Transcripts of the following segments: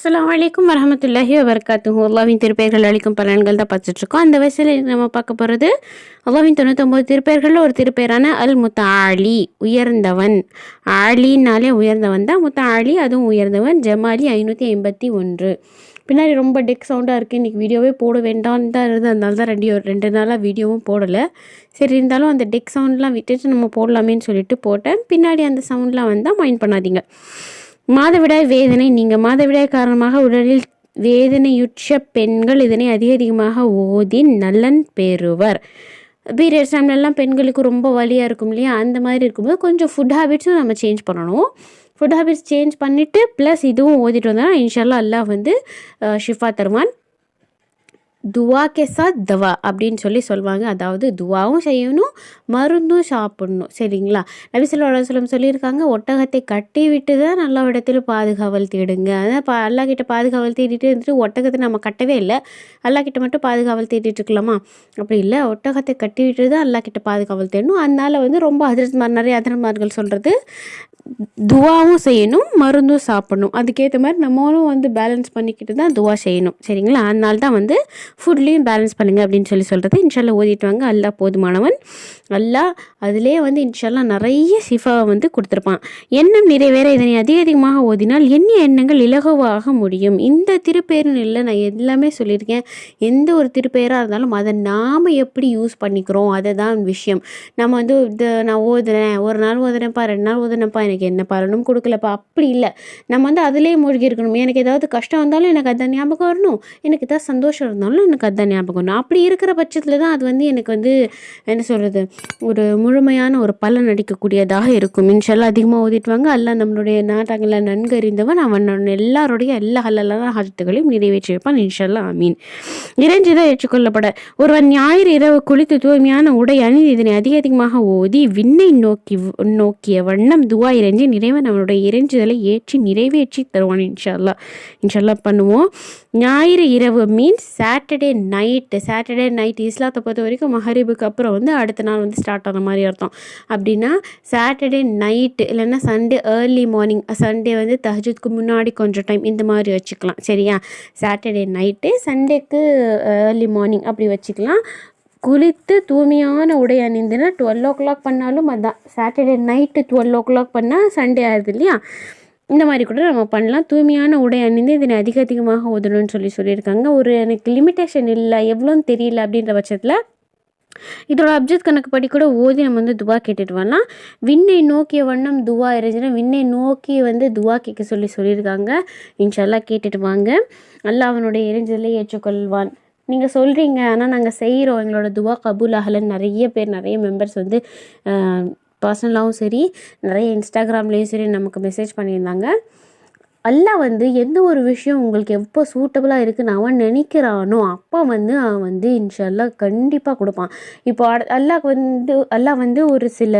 அஸ்லாம் வலைக்கும் வரமத்துல்லாஹி வபரகாத்துஹு அல்லாவின் திருப்பெயர்கள் அளிக்கும் பலன்கள் தான் பார்த்துட்ருக்கோம். அந்த வயசில் நம்ம பார்க்க போகிறது அல்லாவின் தொண்ணூத்தொம்பது திருப்பெயர்களில் ஒரு திருப்பெயரான அல் முத்த ஆலி உயர்ந்தவன். ஆலினாலே உயர்ந்தவன் தான். முத்த ஆலி அதுவும் உயர்ந்தவன். ஜமாலி ஐநூற்றி ஐம்பத்தி ஒன்று. பின்னாடி ரொம்ப டெக் சவுண்டாக இருக்குது இன்றைக்கி வீடியோவே போட வேண்டாம்னு தான் இருந்தது. அதனால தான் ரெண்டு ரெண்டு நாளாக வீடியோவும் போடலை. சரி இருந்தாலும் அந்த டெக் சவுண்ட்லாம் விட்டுட்டு நம்ம போடலாமேன்னு சொல்லிட்டு போட்டேன். பின்னாடி அந்த சவுண்ட்லாம் வந்தால் மைண்ட் பண்ணாதீங்க. மாதவிடாய் வேதனை நீங்கள் மாதவிடாய் காரணமாக உடலில் வேதனையுற்ற பெண்கள் இதனை அதிக அதிகமாக ஓதி நலன் பெறுவர். பீரியட்ஸ் டைம்லலாம் பெண்களுக்கு ரொம்ப வலியாக இருக்கும் இல்லையா? அந்த மாதிரி இருக்கும்போது கொஞ்சம் ஃபுட் ஹேபிட்ஸும் நம்ம சேஞ்ச் பண்ணணும். ஃபுட் ஹேபிட்ஸ் சேஞ்ச் பண்ணிவிட்டு ப்ளஸ் இதுவும் ஓதிட்டு வந்தோம்னா இன்ஷால்லா அல்லாஹ் வந்து ஷிஃபா தருவான். துவா கெசா தவா அப்படின்னு சொல்லி சொல்லுவாங்க அதாவது துவாவும் செய்யணும் மருந்தும் சாப்பிடணும். சரிங்களா? நபிசல்லா சொல்லம் சொல்லியிருக்காங்க ஒட்டகத்தை கட்டி விட்டு தான் நல்ல இடத்துல பாதுகாவல் தேடுங்க. அதான் பா அல்லா கிட்ட பாதுகாவல் தேடிட்டு இருந்துட்டு ஒட்டகத்தை நம்ம கட்டவே இல்லை. அல்லா கிட்ட மட்டும் பாதுகாவல் தேடிட்டு இருக்கலாமா? அப்படி இல்லை. ஒட்டகத்தை கட்டி விட்டு தான் அல்லா கிட்ட பாதுகாவல் தேடணும். அதனால வந்து ரொம்ப அதிரத்மார் நிறைய அதிர்மார்கள் சொல்கிறது துவாவும் செய்யணும் மருந்தும் சாப்பிடணும். அதுக்கேற்ற மாதிரி நம்மளும் வந்து பேலன்ஸ் பண்ணிக்கிட்டு தான் துவா செய்யணும். சரிங்களா? அதனால தான் வந்து ஃபுட்லேயும் பேலன்ஸ் பண்ணுங்கள் அப்படின்னு சொல்லி சொல்கிறது இன்ஷால்லா ஓதிட்டு வாங்க. அல்லா போதுமானவன். அல்லாஹ் அதிலே வந்து இன்ஷால்லா நிறைய சிஃபாவை வந்து கொடுத்துருப்பான். எண்ணம் நிறைவேற இதனை அதிக அதிகமாக ஓதினால் எண்ணிய எண்ணங்கள் இலகுவாக முடியும். இந்த திருப்பேருன்னு இல்லை நான் எல்லாமே சொல்லியிருக்கேன். எந்த ஒரு திருப்பெயராக இருந்தாலும் அதை நாம் எப்படி யூஸ் பண்ணிக்கிறோம்? அதை தான் விஷயம். நம்ம வந்து இது நான் ஓதுறேன். ஒரு நாள் ஓதுறேன்ப்பா ரெண்டு நாள் ஓதுனேன்ப்பா எனக்கு என்ன பலனும் கொடுக்கலப்பா. அப்படி இல்லை. நம்ம வந்து அதிலே மூழ்கி இருக்கணும். எனக்கு ஏதாவது கஷ்டம் வந்தாலும் எனக்கு அதை ஞாபகம் வரணும். எனக்கு ஏதாவது சந்தோஷம் இருந்தாலும் எனக்கு அதுதான் ஞாபகம் வரும். அப்படி இருக்கிற பட்சத்தில் தான் அது வந்து எனக்கு வந்து என்ன சொல்கிறது ஒரு முழுமையான ஒரு பலன் அடிக்கக்கூடியதாக இருக்கும். இன்ஷால்லா அதிகமாக ஓதிட்டுவாங்க. அல்ல நம்மளுடைய நாட்டங்களில் நன்கு அறிந்தவன் அவன் எல்லாருடைய எல்லா ஹல்லான ஹஜத்துகளையும் நிறைவேற்றி வைப்பான். இன்ஷால்லா ஆமீன். இறைஞ்சிதான் ஏற்றுக்கொள்ளப்பட. ஒருவன் ஞாயிறு இரவு குளித்து தூய்மையான உடை அணிந்து இதனை அதிக அதிகமாக ஓதி விண்ணை நோக்கி நோக்கிய வண்ணம் துவா இறைஞ்சி நிறைவன் அவனுடைய இறைஞ்சுதலை ஏற்றி நிறைவேற்றி தருவான். இன்ஷால்லா இன்ஷால்லா பண்ணுவோம். ஞாயிறு இரவு means Saturday night Saturday night இஸ்லாத்தை பொறுத்த வரைக்கும் மஹரிபுக்கு அப்புறம் வந்து அடுத்த நாள் வந்து ஸ்டார்ட் ஆன மாதிரி அர்த்தம். அப்படின்னா சாட்டர்டே நைட்டு இல்லைன்னா சண்டே ஏர்லி மார்னிங் சண்டே வந்து தஹஜுத்க்கு முன்னாடி கொஞ்சம் டைம் இந்த மாதிரி வச்சுக்கலாம். சரியா? சாட்டர்டே நைட்டு சண்டேக்கு ஏர்லி மார்னிங் அப்படி வச்சுக்கலாம். குளித்து தூய்மையான உடை அணிந்துனா டுவெல் ஓ கிளாக் பண்ணாலும் அதுதான் Saturday night twelve o'clock பண்ணால் சண்டே ஆகுது இல்லையா? இந்த மாதிரி கூட நம்ம பண்ணலாம். தூய்மையான உடை அணிந்து இதனை அதிக அதிகமாக ஓதணும்னு சொல்லி சொல்லியிருக்காங்க. ஒரு எனக்கு லிமிட்டேஷன் இல்லை எவ்வளோன்னு தெரியல அப்படின்ற பட்சத்தில் இதோட அப்ஜெக்ட் கணக்குப்படி கூட ஓதி நம்ம வந்து துவா கேட்டுட்டு வரலாம். விண்ணை நோக்கிய வண்ணம் துவா இருந்துச்சுன்னா விண்ணை நோக்கி வந்து துவா கேட்க சொல்லி சொல்லியிருக்காங்க. இன்ஷால்லாம் கேட்டுட்டு வாங்க. அல்லாஹ் அவனுடைய இறைஞ்சலை ஏற்றுக்கொள்வான். நீங்கள் சொல்கிறீங்க ஆனால் நாங்கள் செய்கிறோம் எங்களோட துவா கபூல் நிறைய பேர் நிறைய மெம்பர்ஸ் வந்து பர்சனலாகவும் சரி நிறைய இன்ஸ்டாகிராம்லேயும் சரி நமக்கு மெசேஜ் பண்ணியிருந்தாங்க. அல்லா வந்து எந்த ஒரு விஷயம் உங்களுக்கு எப்போ சூட்டபுளாக இருக்குன்னு அவன் நினைக்கிறானோ அப்போ வந்து அவன் வந்து இன்ஷால்லா கண்டிப்பாக கொடுப்பான். இப்போ அல்லாக்கு வந்து அல்லா வந்து ஒரு சில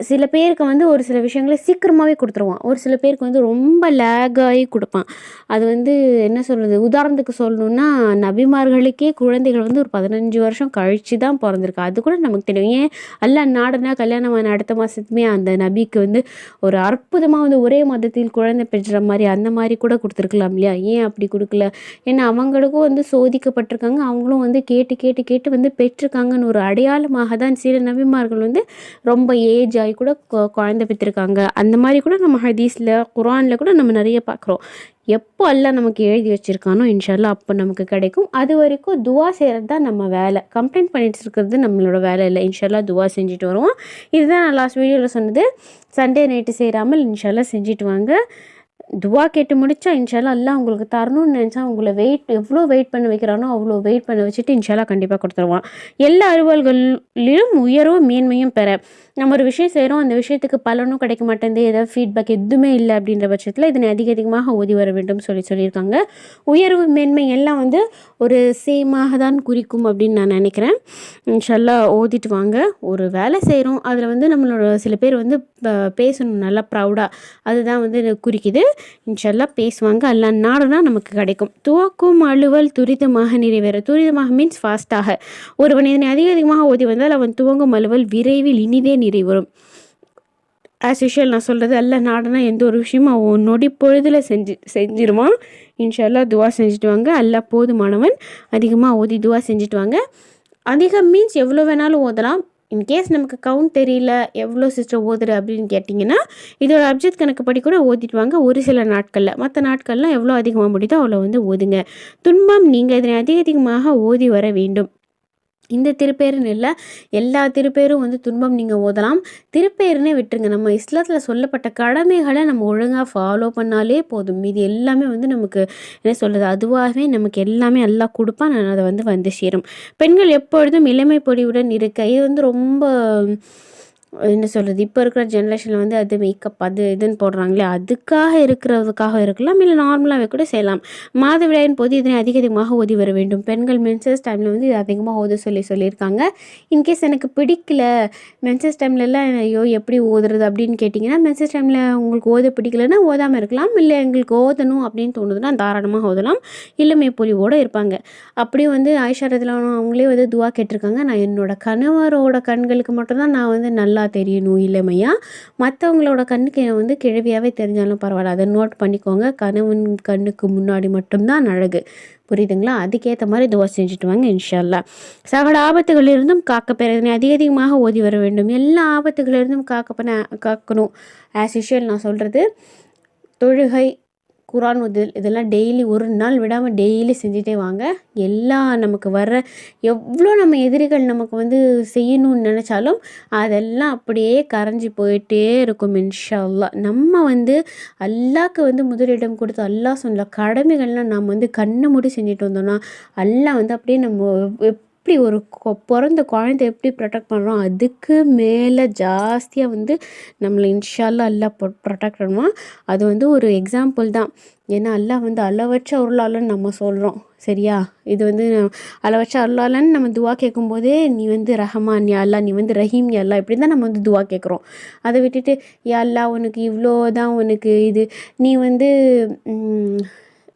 சில பேருக்கு வந்து ஒரு சில விஷயங்களை சீக்கிரமாகவே கொடுத்துருவான். ஒரு சில பேருக்கு வந்து ரொம்ப லேகாகி கொடுப்பான். அது வந்து என்ன சொல்கிறது உதாரணத்துக்கு சொல்லணுன்னா நபிமார்களுக்கே குழந்தைகள் வந்து ஒரு பதினஞ்சு வருஷம் கழித்து தான் பிறந்திருக்கு. அது கூட நமக்கு தெரியும். ஏன்? அல்ல நாடுனா கல்யாணம் ஆன அடுத்த மாதத்துமே அந்த நபிக்கு வந்து ஒரு அற்புதமாக வந்து ஒரே மதத்தில் குழந்தை பெற்ற மாதிரி அந்த மாதிரி கூட கொடுத்துருக்கலாம் இல்லையா? ஏன் அப்படி கொடுக்கல? ஏன்னா அவங்களுக்கும் வந்து சோதிக்கப்பட்டிருக்காங்க. அவங்களும் வந்து கேட்டு கேட்டு கேட்டு வந்து பெற்றிருக்காங்கன்னு ஒரு அடையாளமாக தான் சில நபிமார்கள் வந்து ரொம்ப ஏஜ் ஆகி கூட குழந்தை பெற்றிருக்காங்க. அந்த மாதிரி கூட நம்ம ஹதீஸில் குரானில் கூட நம்ம நிறைய பார்க்குறோம். எப்போ எல்லாம் நமக்கு எழுதி வச்சிருக்கானோ இன்ஷால்லா அப்போ நமக்கு கிடைக்கும். அது வரைக்கும் துவா செய்கிறது தான் நம்ம வேலை. கம்ப்ளைண்ட் பண்ணிட்டு இருக்கிறது நம்மளோட வேலை இல்லை. இன்ஷால்லா துவா செஞ்சுட்டு வருவோம். இதுதான் நான் லாஸ்ட் வீடியோவில் சொன்னது. சண்டே நைட்டு செய்கிறாமல் இன்ஷால்லா செஞ்சுட்டு வாங்க. துவா கேட்டு முடித்தா இன்ஷால்லா எல்லாம் உங்களுக்கு தரணும்னு நினச்சா உங்களை வெயிட் எவ்வளோ வெயிட் பண்ண வைக்கிறானோ அவ்வளோ வெயிட் பண்ண வச்சுட்டு இன்ஷால்லா கண்டிப்பாக கொடுத்துருவான். எல்லா அலுவல்களிலும் உயர்வும் மேன்மையும் பெற. நம்ம ஒரு விஷயம் செய்கிறோம் அந்த விஷயத்துக்கு பலனும் கிடைக்க மாட்டேங்குது. ஏதாவது ஃபீட்பேக் எதுவுமே இல்லை அப்படின்ற பட்சத்தில் இதனை அதிக அதிகமாக ஓதி வர வேண்டும் சொல்லி சொல்லியிருக்காங்க. உயர்வு மேன்மை எல்லாம் வந்து ஒரு சேமாக தான் குறிக்கும் அப்படின்னு நான் நினைக்கிறேன். இன்ஷால்லா ஓதிட்டு வாங்க. ஒரு வேலை செய்கிறோம் அதில் வந்து நம்மளோட சில பேர் வந்து ப- பேசணும் நல்லா ப்ரௌடாக அதுதான் வந்து குறிக்குது. இன்ஷால்லா பேசுவாங்க. அல்லா நாடுனா நமக்கு கிடைக்கும். துவக்கும் அலுவல் துரிதமாக நிறைவேற. துரிதமாக மீன்ஸ் ஃபாஸ்ட்டாக ஒருவன் இதனை அதிக அதிகமாக ஓதி வந்தால் அவன் துவங்கும் அலுவல் விரைவில் இனிதே நிறைவேறும் ஆஸ் யூஷுவல் நான் சொல்கிறது அல்ல நாடனா எந்த ஒரு விஷயமும் அவன் நொடி பொழுதில் செஞ்சு செஞ்சிருவான். இன்ஷால்லா துவா செஞ்சுட்டு வாங்க. எல்லா போதுமானவன். அதிகமாக ஓதி துவா செஞ்சுட்டு வாங்க. அதிகம் மீன்ஸ் எவ்வளோ வேணாலும் ஓதலாம். இன்கேஸ் நமக்கு கவுண்ட் தெரியல எவ்வளோ சிஸ்டர் ஓதுரு அப்படின்னு கேட்டிங்கன்னா இதோட அப்ஜெக்ட் கணக்குப்படி கூட ஓதிட்டு வாங்க. ஒரு சில நாட்களில். மற்ற நாட்கள்லாம் எவ்வளோ அதிகமாக முடியுதோ அவ்வளோ வந்து ஓதுங்க. துன்பம் நீங்கள் இதனை அதிக அதிகமாக ஓதி வர வேண்டும். இந்த திருப்பேருன்னு இல்லை எல்லா திருப்பேரும் வந்து துன்பம் நீங்கள் ஓதலாம். திருப்பேருனே விட்டுருங்க. நம்ம இஸ்லாத்தில் சொல்லப்பட்ட கடமைகளை நம்ம ஒழுங்காக ஃபாலோ பண்ணாலே போதும். இது எல்லாமே வந்து நமக்கு என்ன சொல்கிறது அதுவாகவே நமக்கு எல்லாமே எல்லாம் கொடுப்பா நான் அதை வந்து வந்து சேரும். பெண்கள் எப்பொழுதும் இளமை பொடியுடன் இருக்க இது வந்து ரொம்ப என்ன சொல்கிறது இப்போ இருக்கிற ஜென்ரேஷனில் வந்து அது மேக்கப் அது இதுன்னு போடுறாங்களே அதுக்காக இருக்கிறதுக்காக இருக்கலாம் இல்லை நார்மலாகவே கூட செய்யலாம். மாதவிடாயின் போது இதனை அதிக அதிகமாக ஓதி வர வேண்டும். பெண்கள் மென்சஸ் டைமில் வந்து இது அதிகமாக ஓத சொல்லி சொல்லியிருக்காங்க. இன்கேஸ் எனக்கு பிடிக்கல மென்சஸ் டைம்லலாம் ஐயோ எப்படி ஓதுறது அப்படின்னு கேட்டிங்கன்னா மென்சஸ் டைமில் உங்களுக்கு ஓத பிடிக்கலன்னா ஓதாமல் இருக்கலாம். இல்லை எங்களுக்கு ஓதணும் அப்படின்னு தோணுதுன்னா தாராளமாக ஓதலாம். இளமை பொலிவோடு இருப்பாங்க. அப்படியே வந்து ஆயிஷா ரதிலான அவங்களே வந்து துவா கேட்டிருக்காங்க. நான் என்னோடய கணவரோட கண்களுக்கு மட்டும்தான் நான் வந்து நல்ல தெரியணும் இளமையாக மற்றவங்களோட கண்ணுக்கு வந்து கிழவியாகவே தெரிஞ்சாலும் பரவாயில்ல. அதை நோட் பண்ணிக்கோங்க. கணவன் கண்ணுக்கு முன்னாடி மட்டும்தான் அழகு. புரியுதுங்களா? அதுக்கேற்ற மாதிரி தோசை செஞ்சுட்டு வாங்க இன்ஷால்லா சகல ஆபத்துகளிலிருந்தும் காக்க அதிக அதிகமாக ஓதி வர வேண்டும். எல்லா ஆபத்துகளிலிருந்தும் காக்க பண்ண காக்கணும். ஆஸ் யூஷுவல் நான் சொல்கிறது தொழுகை குரான் உதல் இதெல்லாம் டெய்லி ஒரு நாள் விடாமல் டெய்லி செஞ்சுட்டே வாங்க. எல்லா நமக்கு வர்ற எவ்வளோ நம்ம எதிரிகள் நமக்கு வந்து செய்யணும்னு நினச்சாலும் அதெல்லாம் அப்படியே கரைஞ்சி போயிட்டே இருக்கும் இன்ஷால்லா நம்ம வந்து அல்லாஹ்க்கு வந்து முதலிடம் கொடுத்து அல்லாஹ் சொன்ன கடமைகள்லாம் நாம் வந்து கண்ணை மூடி செஞ்சுட்டு வந்தோம்னா அல்லாஹ் வந்து அப்படியே நம்ம எப்படி ஒரு கொ பிறந்த குழந்தை எப்படி ப்ரொடெக்ட் பண்ணுறோம்? அதுக்கு மேலே ஜாஸ்தியாக வந்து நம்மளை இன்ஷால்லா எல்லாம் ப்ரொடெக்ட் பண்ணுவான் அது வந்து ஒரு எக்ஸாம்பிள் தான். ஏன்னா அல்லாஹ் வந்து அளவற்ற அருளாளன்னு நம்ம சொல்கிறோம் சரியா? இது வந்து அளவற்ற அருளாளன்னு நம்ம துவா கேட்கும்போதே நீ வந்து ரஹமான் யா அல்லா நீ வந்து ரஹீம் யா அல்லா இப்படி தான் நம்ம வந்து துவா கேட்குறோம். அதை விட்டுட்டு யா அல்லா உனக்கு இவ்வளோ தான் உனக்கு இது. நீ வந்து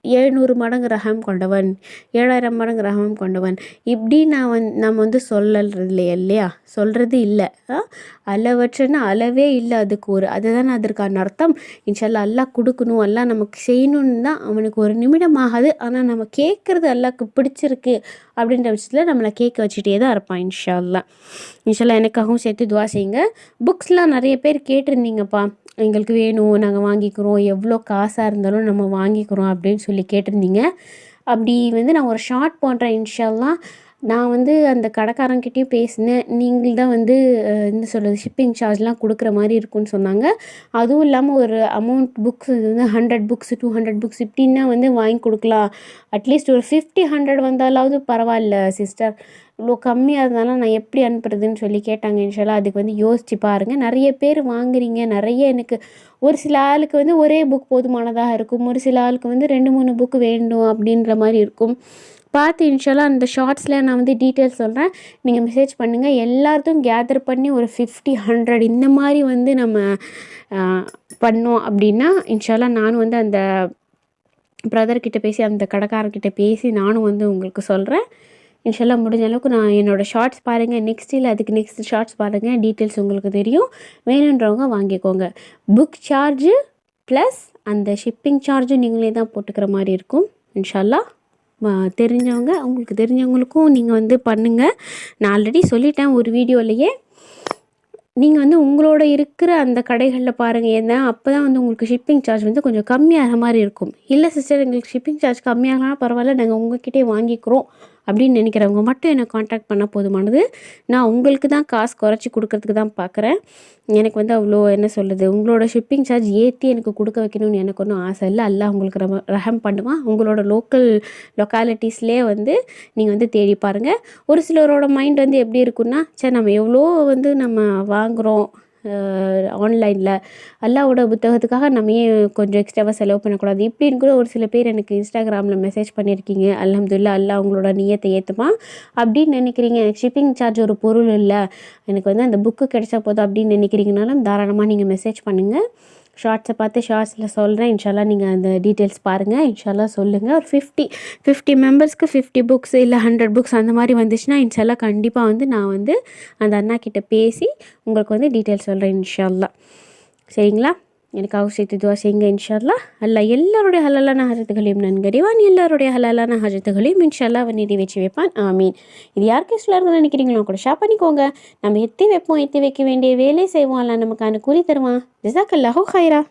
எழுநூறு மடங்கு ரகம் கொண்டவன் ஏழாயிரம் மடங்கு ரகம் கொண்டவன். இப்படி நான் வந் நம்ம வந்து சொல்லறது இல்லையா இல்லையா? சொல்கிறது இல்லை. அளவற்றன்னு அளவே இல்லை அதுக்கு ஒரு. அதுதான் அதற்கான அர்த்தம்? இன்ஷால்லா அல்லா கொடுக்கணும். அல்லா நமக்கு செய்யணும்னு தான் அவனுக்கு ஒரு நிமிடம் ஆகாது. ஆனால் நம்ம கேட்குறது அல்லாக்கு பிடிச்சிருக்கு அப்படின்ற விஷயத்தில் நம்மளை கேட்க வச்சுட்டே தான் இருப்பான் இன்ஷால்லா இன்ஷால்லா எனக்காகவும் சேர்த்து துவா செய்யுங்க. புக்ஸ்லாம் நிறைய பேர் கேட்டிருந்தீங்கப்பா. எங்களுக்கு வேணும் நாங்கள் வாங்கிக்கிறோம் எவ்வளோ காசாக இருந்தாலும் நம்ம வாங்கிக்கிறோம் அப்படின்னு சொல்லி கேட்டிருந்தீங்க. அப்படி வந்து நான் ஒரு ஷார்ட் பண்ணுறேன் இன்ஷால்லாம் நான் வந்து அந்த கடைக்காரங்கிட்டயும் பேசினேன். நீங்கள் தான் வந்து என்ன சொல்கிறது ஷிப்பிங் சார்ஜ்லாம் கொடுக்குற மாதிரி இருக்கும்னு சொன்னாங்க. அதுவும் இல்லாமல் ஒரு அமௌண்ட் புக்ஸ் இது வந்து hundred books two hundred books இப்படின்னா வந்து வாங்கி கொடுக்கலாம். அட்லீஸ்ட் ஒரு ஃபிஃப்டி ஹண்ட்ரட் வந்தாலாவது பரவாயில்ல சிஸ்டர் இவ்வளோ கம்மியாக இருந்தாலும் நான் எப்படி அனுப்புறதுன்னு சொல்லி கேட்டாங்க இன்ஷாலா அதுக்கு வந்து யோசிச்சு பாருங்கள் நிறைய பேர் வாங்குறீங்க. நிறைய எனக்கு ஒரு சில ஆளுக்கு வந்து ஒரே புக் போதுமானதாக இருக்கும். ஒரு சில ஆளுக்கு வந்து ரெண்டு மூணு புக் வேண்டும் அப்படின்ற மாதிரி இருக்கும். பார்த்து இன்ஷாலாக அந்த ஷார்ட்ஸில் நான் வந்து டீட்டெயில்ஸ் சொல்கிறேன் நீங்கள் மெசேஜ் பண்ணுங்கள் எல்லாத்தையும் கேதர் பண்ணி ஒரு ஃபிஃப்டி ஹண்ட்ரட் இந்த மாதிரி வந்து நம்ம பண்ணோம் அப்படின்னா இன்ஷாலாக நானும் வந்து அந்த பிரதர்கிட்ட பேசி அந்த கடைக்காரர்கிட்ட பேசி நானும் வந்து உங்களுக்கு சொல்கிறேன் இன்ஷாலாக முடிஞ்ச அளவுக்கு நான் என்னோடய ஷார்ட்ஸ் பாருங்கள் நெக்ஸ்ட் இல்லை அதுக்கு நெக்ஸ்ட் ஷார்ட்ஸ் பாருங்கள் டீட்டெயில்ஸ் உங்களுக்கு தெரியும். வேணுன்றவங்க வாங்கிக்கோங்க. புக் சார்ஜு ப்ளஸ் அந்த ஷிப்பிங் சார்ஜும் நீங்களே தான் போட்டுக்கிற மாதிரி இருக்கும். இன்ஷால்லா தெரிஞ்சவங்க உங்களுக்கு தெரிஞ்சவங்களுக்கும் நீங்கள் வந்து பண்ணுங்கள் நான் ஆல்ரெடி சொல்லிட்டேன் ஒரு வீடியோலையே. நீங்கள் வந்து உங்களோட இருக்கிற அந்த கடைகளில் பாருங்கள் ஏன்னா அப்போ தான் வந்து உங்களுக்கு ஷிப்பிங் சார்ஜ் வந்து கொஞ்சம் கம்மியாகிற மாதிரி இருக்கும். இல்லை சிஸ்டர் எங்களுக்கு ஷிப்பிங் சார்ஜ் கம்மியாகலாம் பரவாயில்ல. நாங்கள் உங்ககிட்டே வாங்கிக்கிறோம். அப்படின்னு நினைக்கிறவங்க மட்டும் என்னை காண்டாக்ட் பண்ணால் போதுமானது. நான் உங்களுக்கு தான் காசு குறைச்சி கொடுக்கறதுக்கு தான் பார்க்குறேன் எனக்கு வந்து அவ்வளோ என்ன சொல்கிறது உங்களோட ஷிப்பிங் சார்ஜ் ஏற்றி எனக்கு கொடுக்க வைக்கணும்னு எனக்கு ஒன்றும் ஆசை இல்லை. அல்ல உங்களுக்கு ரம ரகம் பண்ணுவான். உங்களோட லோக்கல் லொக்காலிட்டிஸ்லேயே வந்து நீங்கள் வந்து தேடி பாருங்கள் ஒரு சிலரோட மைண்ட் வந்து எப்படி இருக்குன்னா சே நம்ம எவ்வளோ வந்து நம்ம வாங்குகிறோம் ஆன்லைனில் அல்லாவோட புத்தகத்துக்காக நம்ம ஏன் கொஞ்சம் எக்ஸ்ட்ராவாக செலவு பண்ணக்கூடாது? இப்படின்னு கூட ஒரு சில பேர் எனக்கு இன்ஸ்டாகிராமில் மெசேஜ் பண்ணியிருக்கீங்க. அலமதுல்லா அல்லா உங்களோட நியத்தை ஏற்றுமா அப்படின்னு நினைக்கிறீங்க. எனக்கு ஷிப்பிங் சார்ஜ் ஒரு பொருள் இல்லை. எனக்கு வந்து அந்த புக்கு கிடைச்சா போதும் அப்படின்னு நினைக்கிறீங்கனாலும் தாராளமாக நீங்கள் மெசேஜ் பண்ணுங்கள் ஷார்ட்ஸை பார்த்து ஷார்ட்ஸில் சொல்கிறேன். இன்ஷால்லா நீங்கள் அந்த டீட்டெயில்ஸ் பாருங்கள் இன்ஷால்லா சொல்லுங்கள் ஒரு ஃபிஃப்டி ஃபிஃப்டி மெம்பர்ஸ்க்கு ஃபிஃப்டி புக்ஸ் இல்லை ஹண்ட்ரட் புக்ஸ் அந்த மாதிரி வந்துச்சுன்னா இன்ஷால்லா கண்டிப்பாக வந்து நான் வந்து அந்த அண்ணா கிட்ட பேசி உங்களுக்கு வந்து டீட்டெயில்ஸ் சொல்கிறேன் இன்ஷால்லா. சரிங்களா? எனக்காக சேர்த்து துவா செய்யுங்க இன்ஷால்லா அல்லா எல்லாருடைய ஹலாலான ஹஜத்துகளையும் நன்கறிவான் எல்லாருடைய ஹலாலான ஹஜத்துகளையும் இன்ஷால்லா அவன் நிறைவேற்றி வைப்பான். ஆமீன். இது யாருக்கு யூஸ்ஃபுல்லாக நினைக்கிறீங்களோ கூட ஷேர் பண்ணிக்கோங்க. நம்ம எத்தி வைப்போம் எத்தி வைக்க வேண்டிய வேலை செய்வோம். அல்ல நமக்கான கூலி தருவான். ஜிசாக்கல்லாஹோ ஹைரா